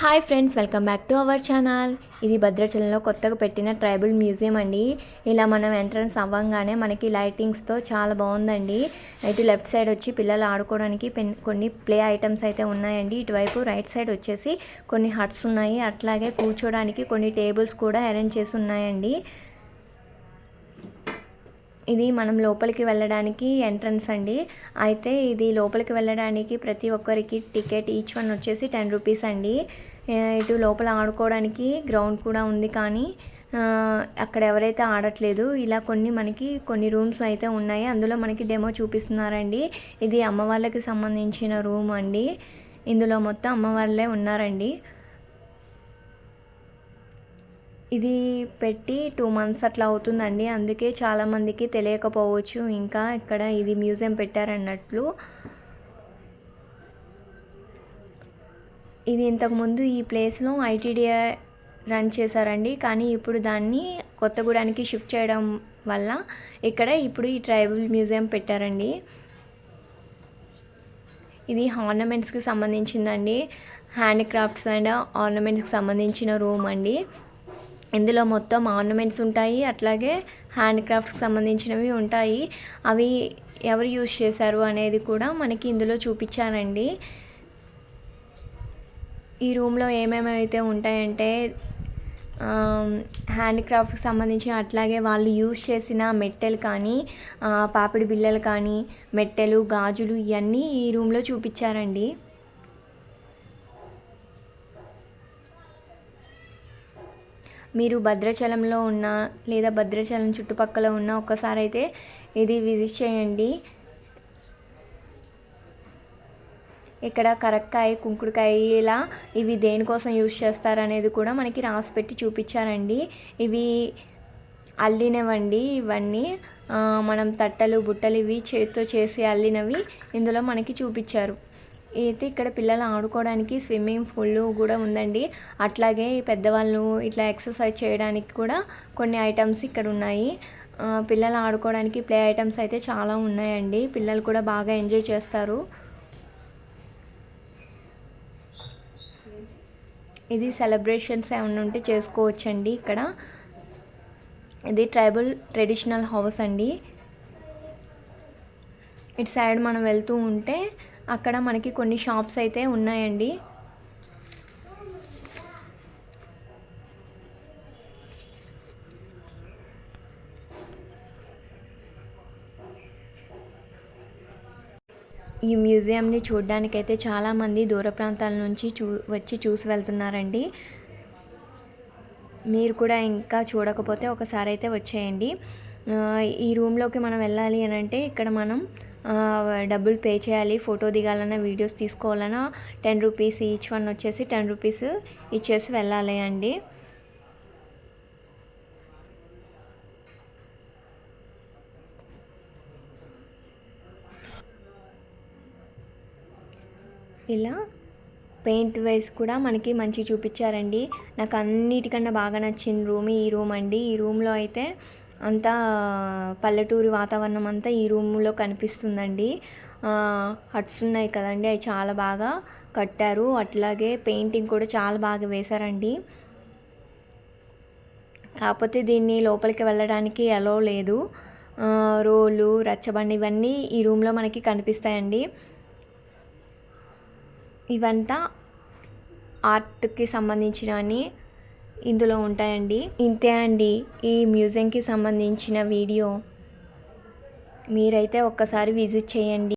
Hi friends welcome back to our channel ఇది భద్రాచలంలో కొత్తగా పెట్టిన ట్రైబల్ మ్యూజియం అండి. ఇలా మనం ఎంట్రన్స్ అవ్వంగానే మనకి లైటింగ్స్తో చాలా బాగుందండి. ఇటు లెఫ్ట్ సైడ్ వచ్చి పిల్లలు ఆడుకోవడానికి పెన్ కొన్ని ప్లే ఐటమ్స్ అయితే ఉన్నాయండి. ఇటువైపు రైట్ సైడ్ వచ్చేసి కొన్ని హట్స్ ఉన్నాయి. అట్లాగే కూర్చోడానికి కొన్ని టేబుల్స్ కూడా అరేంజ్ చేసి ఉన్నాయండి. ఇది మనం లోపలికి వెళ్ళడానికి ఎంట్రన్స్ అండి. అయితే ఇది లోపలికి వెళ్ళడానికి ప్రతి ఒక్కరికి టికెట్ ఈచ్ వన్ వచ్చేసి టెన్ రూపీస్ అండి. ఇటు లోపల ఆడుకోవడానికి గ్రౌండ్ కూడా ఉంది కానీ అక్కడ ఎవరైతే ఆడట్లేదు ఇలా కొన్ని మనకి కొన్ని రూమ్స్ అయితే ఉన్నాయి. అందులో మనకి డెమో చూపిస్తున్నారండి. ఇది అమ్మవాళ్ళకి సంబంధించిన రూమ్ అండి. ఇందులో మొత్తం అమ్మవాళ్ళే ఉన్నారండి. ఇది పెట్టి టూ మంత్స్ అట్లా అవుతుందండి. అందుకే చాలామందికి తెలియకపోవచ్చు. ఇంకా ఇక్కడ ఇది మ్యూజియం పెట్టారన్నట్లు. ఇది ఇంతకుముందు ఈ ప్లేస్లో ఐటీడీఏ రన్ చేశారండి. కానీ ఇప్పుడు దాన్ని కొత్తగూడానికి షిఫ్ట్ చేయడం వల్ల ఇక్కడ ఇప్పుడు ఈ ట్రైబల్ మ్యూజియం పెట్టారండి. ఇది ఆర్నమెంట్స్కి సంబంధించిందండి. హ్యాండ్క్రాఫ్ట్స్ అండ్ ఆర్నమెంట్స్కి సంబంధించిన రూమ్ అండి. ఇందులో మొత్తం ఆర్నమెంట్స్ ఉంటాయి. అట్లాగే హ్యాండ్క్రాఫ్ట్స్కి సంబంధించినవి ఉంటాయి. అవి ఎవరు యూజ్ చేశారు అనేది కూడా మనకి ఇందులో చూపించానండి ఈ రూమ్లో ఏమేమి అయితే ఉంటాయంటే హ్యాండ్క్రాఫ్ట్కి సంబంధించిన అట్లాగే వాళ్ళు యూజ్ చేసిన మెట్టెలు కానీ పాపిడి బిల్లలు కానీ మెట్టెలు గాజులు ఇవన్నీ ఈ రూమ్లో చూపించారండి. మీరు భద్రాచలంలో ఉన్న లేదా భద్రాచలం చుట్టుపక్కల ఉన్న ఒక్కసారి అయితే ఇది విజిట్ చేయండి. ఇక్కడ కరక్కాయ కుంకుడుకాయ ఇలా ఇవి దేనికోసం యూజ్ చేస్తారు అనేది కూడా మనకి రాసి పెట్టి చూపించారండి. ఇవి అల్లినవండి ఇవన్నీ. మనం తట్టలు బుట్టలు ఇవి చేతితో చేసి అల్లినవి ఇందులో మనకి చూపించారు. అయితే ఇక్కడ పిల్లలు ఆడుకోవడానికి స్విమ్మింగ్ పూల్ కూడా ఉందండి. అట్లాగే పెద్దవాళ్ళు ఇట్లా ఎక్సర్సైజ్ చేయడానికి కూడా కొన్ని ఐటమ్స్ ఇక్కడ ఉన్నాయి. పిల్లలు ఆడుకోవడానికి ప్లే ఐటమ్స్ అయితే చాలా ఉన్నాయండి. పిల్లలు కూడా బాగా ఎంజాయ్ చేస్తారు. ఇది సెలబ్రేషన్స్ ఏమైనా ఉంటే చేసుకోవచ్చండి ఇక్కడ. ఇది ట్రైబల్ ట్రెడిషనల్ హౌస్ అండి. ఇటు సైడ్ మనం వెళ్తూ ఉంటే అక్కడ మనకి కొన్ని షాప్స్ అయితే ఉన్నాయండి. ఈ మ్యూజియంని చూడడానికైతే చాలామంది దూర ప్రాంతాల నుంచి చూ వచ్చి చూసి వెళ్తున్నారండి. మీరు కూడా ఇంకా చూడకపోతే ఒకసారి అయితే వచ్చేయండి. ఈ రూమ్లోకి మనం వెళ్ళాలి అని అంటే ఇక్కడ మనం డబ్బులు పే చేయాలి ఫోటో దిగాలన్నా వీడియోస్ తీసుకోవాలన్నా టెన్ రూపీస్ ఈచ్ వన్ వచ్చేసి టెన్ రూపీస్ ఇచ్చేసి వెళ్ళాలి అండి. ఇలా పెయింట్ వైస్ కూడా మనకి మంచి చూపించారండి. నాకు అన్నిటికన్నా బాగా నచ్చిన రూమ్ ఈ రూమ్ అండి. ఈ రూమ్లో అయితే అంతా పల్లెటూరి వాతావరణం అంతా ఈ రూమ్లో కనిపిస్తుందండి. హట్స్ ఉన్నాయి కదండి అవి చాలా బాగా కట్టారు. అట్లాగే పెయింటింగ్ కూడా చాలా బాగా వేశారండి. కాకపోతే దీన్ని లోపలికి వెళ్ళడానికి ఎలో లేదు. రోలు రచ్చబండి ఇవన్నీ ఈ రూమ్లో మనకి కనిపిస్తాయండి. ఇవంతా ఆర్ట్కి సంబంధించినవి ఇందులో ఉంటాయండి. ఇంతే అండి. ఈ మ్యూజియంకి సంబంధించిన వీడియో మీరైతే ఒక్కసారి విజిట్ చేయండి.